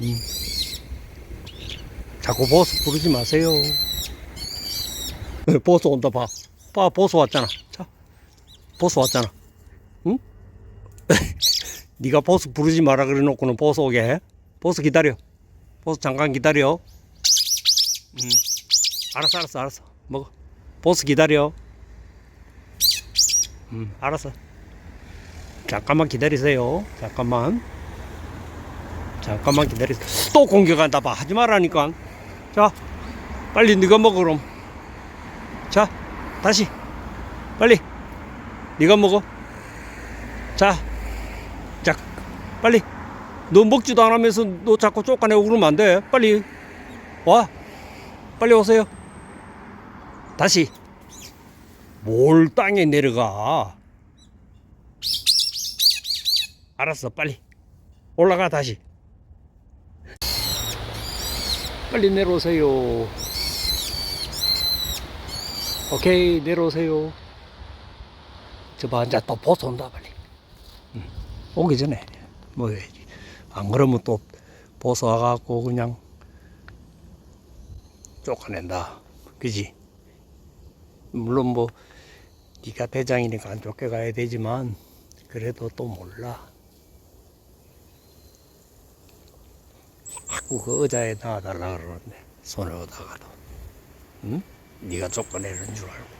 음. 자꾸 보스 부르지 마세요. 보스 온다 봐. 봐 보스 왔잖아. 자, 보스 왔잖아. 응? 네가 보스 부르지 마라 그래 놓고는 보스 오게 해? 보스 기다려. 보스 잠깐 기다려. 음. 알았어, 알았어, 알았어. 먹어. 보스 기다려. 음, 알았어. 잠깐만 기다리세요. 잠깐만. 잠깐만 기다리세요. 또 공격한다 봐. 하지 말라니까. 자, 빨리 네가 먹어 그럼. 자, 다시. 빨리. 네가 먹어. 자, 자, 빨리. 너 먹지도 않으면서 너 자꾸 쫓아내고 그러면 안 돼. 빨리 와. 빨리 오세요. 다시. 뭘 땅에 내려가. 알았어, 빨리. 올라가, 다시. 빨리 내려오세요. 오케이, 내려오세요. 저 봐, 이제 또 보스 온다, 빨리. 응. 오기 전에 먹어야지. 안 그러면 또 보스 와갖고 그냥 쫓아낸다. 그지? 물론 뭐 네가 대장이니까 안 쫓겨가야 되지만 그래도 또 몰라. 자꾸 그 의자에 놔달라 그러는데 손을 얻어가도 응? 네가 쫓아내는 줄 알고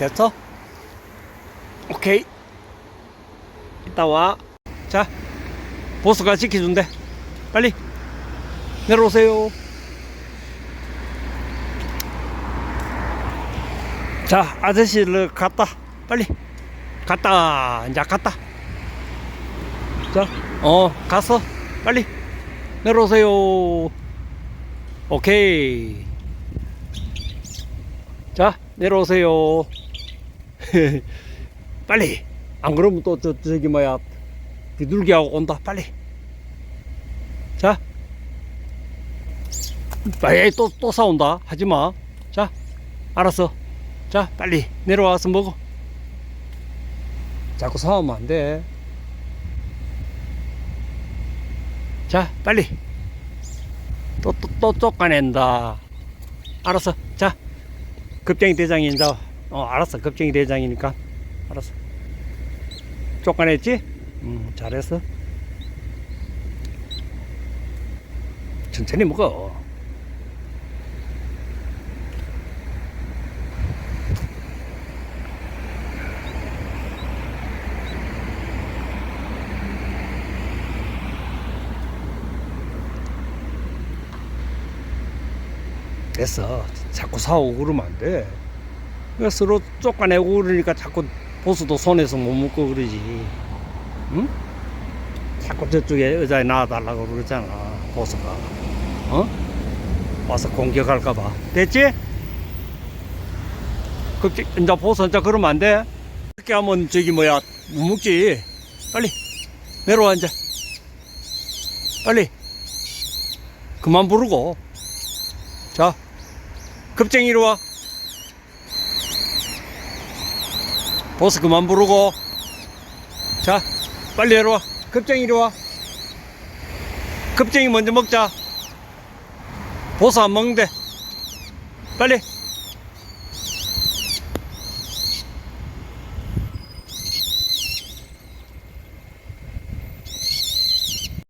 됐어? 오케이. 이따 와 자 보스가 지켜준대. 빨리 내려오세요. 자 아저씨를 갔다. 빨리 갔다. 이제 갔다. 자 어 갔어 빨리 내려오세요. 오케이. 자 내려오세요 빨리. 안 그러면 또 저 저기 뭐야 비둘기하고 온다. 빨리. 자. 빨리 또또 싸운다. 하지마. 자 알았어. 자 빨리 내려와서 먹어. 자꾸 싸우면 안돼. 자 빨리. 또 또 또 쫓아낸다. 알았어. 자 급쟁이 대장이 이제 어 알았어. 급쟁이 대장이니까. 알았어. 쫓아냈지? 음 잘했어. 천천히 먹어. 됐어. 자꾸 사오고 그러면 안돼 그러니까 서로 쫓아내고 그러니까 자꾸 보스도 손에서 못 먹고 그러지. 응? 자꾸 저쪽에 의자에 놔달라고 그러잖아. 보스가. 어? 와서 공격할까봐. 됐지? 그, 이제 보스 혼자 그러면 안 돼. 그렇게 하면 저기 뭐야, 못 먹지. 빨리. 내려와, 이제. 빨리. 그만 부르고. 자. 급쟁이로 와. 보스 그만 부르고. 자 빨리 내려와. 급쟁이 이리 와. 급쟁이 먼저 먹자. 보스 안 먹는데. 빨리